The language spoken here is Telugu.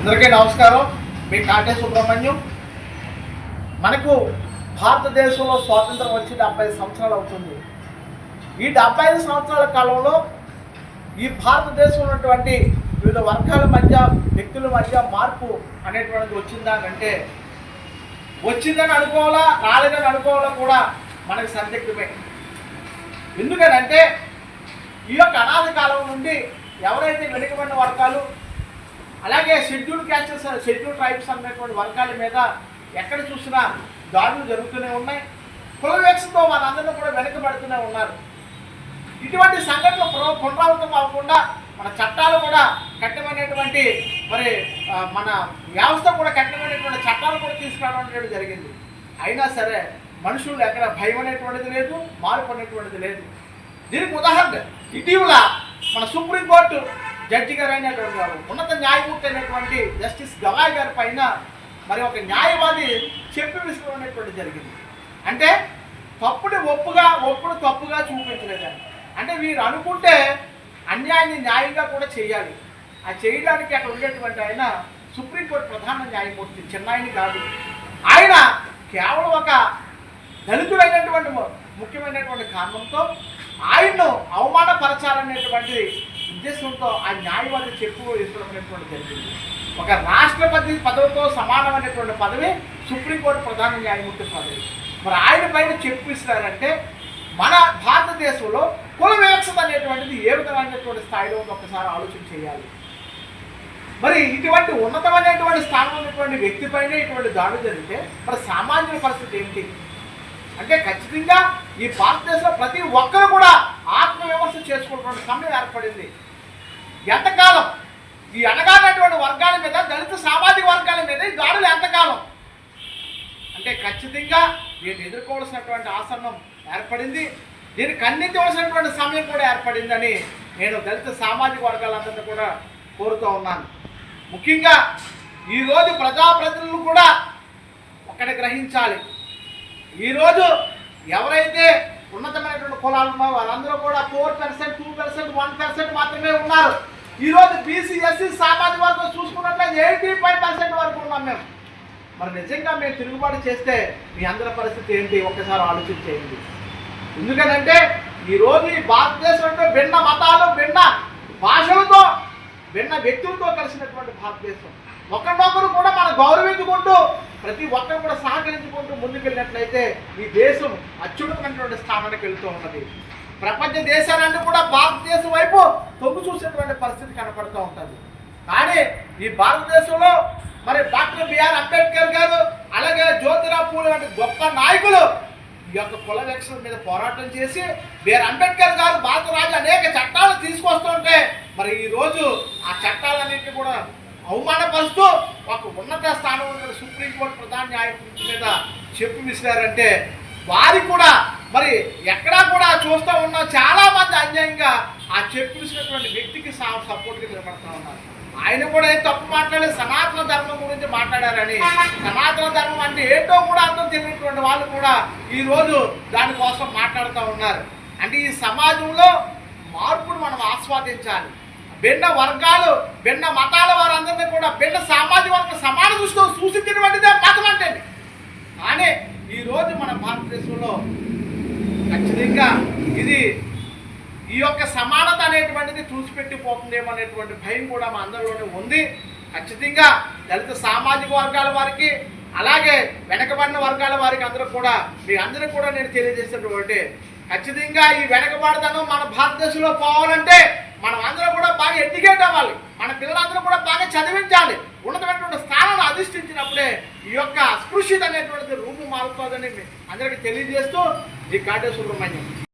అందరికీ నమస్కారం. మీ కాటే సుబ్రహ్మణ్యం. మనకు భారతదేశంలో స్వాతంత్రం వచ్చి డెబ్బై సంవత్సరాలు అవుతుంది. ఈ డెబ్బై ఐదు సంవత్సరాల కాలంలో ఈ భారతదేశంలో ఉన్నటువంటి వివిధ వర్గాల మధ్య వ్యక్తుల మధ్య మార్పు అనేటువంటిది వచ్చిందా అంటే వచ్చిందని అనుకోవాలా రాలేదని అనుకోవాలా కూడా మనకి సందిగ్ధమే. ఎందుకనంటే ఈ యొక్క అనాది కాలం నుండి ఎవరైతే వెనుకబడిన వర్గాలు అలాగే షెడ్యూల్ క్యాస్టెస్ షెడ్యూల్ ట్రైబ్స్ అనేటువంటి వర్గాల మీద ఎక్కడ చూసినా దాడులు జరుగుతూనే ఉన్నాయి. కుల వివక్షతో కూడా వెనుకబడుతూనే ఉన్నారు. ఇటువంటి సంఘటనలు పునరావృతం అవ్వకుండా మన చట్టాలు కూడా కఠినమైనటువంటి మరి మన వ్యవస్థ కూడా కఠినమైనటువంటి చట్టాలు కూడా తీసుకురావడం అనేది జరిగింది. అయినా సరే మనుషులు ఎక్కడ భయం అనేటువంటిది లేదు మార్పు అనేటువంటిది లేదు. దీనికి ఉదాహరణ ఇటీవల మన సుప్రీంకోర్టు జడ్జి గారు అయినటువంటి గారు ఉన్నత న్యాయమూర్తి అయినటువంటి జస్టిస్ గవాయ్ గారి పైన మరి ఒక న్యాయవాది చెప్పి విసుకోవడం అనేటువంటి జరిగింది. అంటే తప్పుని ఒప్పుగా ఒప్పుడు తప్పుగా చూపించలేదని. అంటే వీరు అనుకుంటే అన్యాయాన్ని న్యాయంగా కూడా చేయాలి. ఆ చేయడానికి అక్కడ ఉండేటువంటి ఆయన సుప్రీంకోర్టు ప్రధాన న్యాయమూర్తి చెన్నైని కాదు. ఆయన కేవలం ఒక దళితుడైనటువంటి ముఖ్యమైనటువంటి కారణంతో ఆయన్ను అవమానపరచాలనేటువంటి ఉద్దేశంతో ఆ న్యాయవాది చెప్పు ఇస్తున్నటువంటి జరిగింది. ఒక రాష్ట్రపతి పదవితో సమానమైనటువంటి పదవి సుప్రీంకోర్టు ప్రధాన న్యాయమూర్తి పదవి. మరి ఆయన పైన చెప్పు ఇస్తారంటే మన భారతదేశంలో కుల వివక్షత అనేటువంటిది ఏ విధమైనటువంటి స్థాయిలో ఒకసారి ఆలోచన చేయాలి. మరి ఇటువంటి ఉన్నతమైనటువంటి స్థానం ఉన్నటువంటి వ్యక్తిపైనే ఇటువంటి దాడి జరిగితే మరి సామాన్య పరిస్థితి ఏంటి? అంటే ఖచ్చితంగా ఈ భారతదేశంలో ప్రతి ఒక్కరు కూడా ఆత్మవిమర్శ చేసుకున్నటువంటి సమయం ఏర్పడింది. ఎంతకాలం? ఈ అనగానటువంటి వర్గాల మీద దళిత సామాజిక వర్గాల మీద ఈ దాడులు ఎంతకాలం? అంటే ఖచ్చితంగా దీన్ని ఎదుర్కోవాల్సినటువంటి ఆసనం ఏర్పడింది. దీన్ని ఖండించవలసినటువంటి సమయం కూడా ఏర్పడిందని నేను దళిత సామాజిక వర్గాలందరినీ కూడా కోరుతూ ఉన్నాను. ముఖ్యంగా ఈరోజు ప్రజాప్రతినిధులు కూడా ఒకటి గ్రహించాలి. ఈరోజు ఎవరైతే ఉన్నతమైనటువంటి కులాలు ఉన్న వాళ్ళందరూ కూడా four percent two percent one percent మాత్రమే ఉన్నారు. ఈరోజు బీసీ ఎస్సీ సామాజిక వర్గం చూసుకున్నట్లయితే ఎయిటీ ఫైవ్ పర్సెంట్ వరకు ఉన్నాం మేము. మరి నిజంగా మేము తిరుగుబాటు చేస్తే మీ అందరి పరిస్థితి ఏంటి? ఒక్కసారి ఆలోచన చేయండి. ఎందుకనంటే ఈరోజు ఈ భారతదేశంలో భిన్న మతాలు భిన్న భాషలతో భిన్న వ్యక్తులతో కలిసినటువంటి భారతదేశం. ఒకరినొకరు కూడా మనం గౌరవించుకుంటూ ప్రతి ఒక్కరు కూడా సహకరించుకుంటూ ముందుకెళ్ళినట్లయితే ఈ దేశం అత్యున్నతమైనటువంటి స్థానానికి వెళ్తూ ఉన్నది. ప్రపంచ దేశాలన్నీ కూడా భారతదేశం వైపు తొంగు చూసేటువంటి పరిస్థితి కనపడుతూ ఉంటుంది. కానీ ఈ భారతదేశంలో మరి డాక్టర్ బిఆర్ అంబేద్కర్ గారు అలాగే జ్యోతిరావు పూలే వంటి గొప్ప నాయకులు ఈ యొక్క కుల వివక్షల మీద పోరాటం చేసి బిఆర్ అంబేద్కర్ గారు భారత రాజు అనేక చట్టాలు తీసుకొస్తుంటే మరి ఈరోజు ఆ చట్టాలన్నింటినీ కూడా అవమానపరుస్తూ మాకు ఉన్నత స్థానంలో ఉన్న సుప్రీంకోర్టు ప్రధాన న్యాయమూర్తి మీద చెప్పు విసిరారంటే వారికి కూడా మరి ఎక్కడా కూడా చూస్తూ ఉన్నా చాలా మంది అన్యాయంగా ఆ చెప్పు విసినటువంటి వ్యక్తికి సపోర్ట్గా నిలబడతా ఉన్నారు. ఆయన కూడా ఏం తప్పు మాట్లాడలేదు. సనాతన ధర్మం గురించి మాట్లాడారని. సనాతన ధర్మం అంటే ఏంటో కూడా అర్థం తెలియనటువంటి వాళ్ళు కూడా ఈ రోజు దానికోసం మాట్లాడుతూ ఉన్నారు. అంటే ఈ సమాజంలో మార్పును మనం ఆస్వాదించాలి. భిన్న వర్గాలు భిన్న మతాల వారందరినీ కూడా భిన్న సామాజిక వర్గ సమాన దృష్టితో సూచించినటువంటిదే మతం అంటే కానీ ఈరోజు మన భారతదేశంలో ఖచ్చితంగా ఇది ఈ యొక్క సమానత అనేటువంటిది చూసిపెట్టిపోతుందేమో అనేటువంటి భయం కూడా మా అందరిలోనే ఉంది. ఖచ్చితంగా దళిత సామాజిక వర్గాల వారికి అలాగే వెనకబడిన వర్గాల వారికి అందరూ కూడా మీ అందరూ కూడా నేను తెలియజేసినటువంటి ఖచ్చితంగా ఈ వెనకబడతనం మన భారతదేశంలో పోవాలంటే మనం అందరం కూడా బాగా ఎడ్యుకేట్ అవ్వాలి. మన పిల్లలందరూ కూడా బాగా చదివించాలి. ఉన్నతమైనటువంటి స్థానాన్ని అధిష్ఠించినప్పుడే ఈ యొక్క స్పృశిత అనేటువంటిది రూపు మారుతుందని అందరికీ తెలియజేస్తూ ఈ కాటే సుబ్రహ్మణ్యం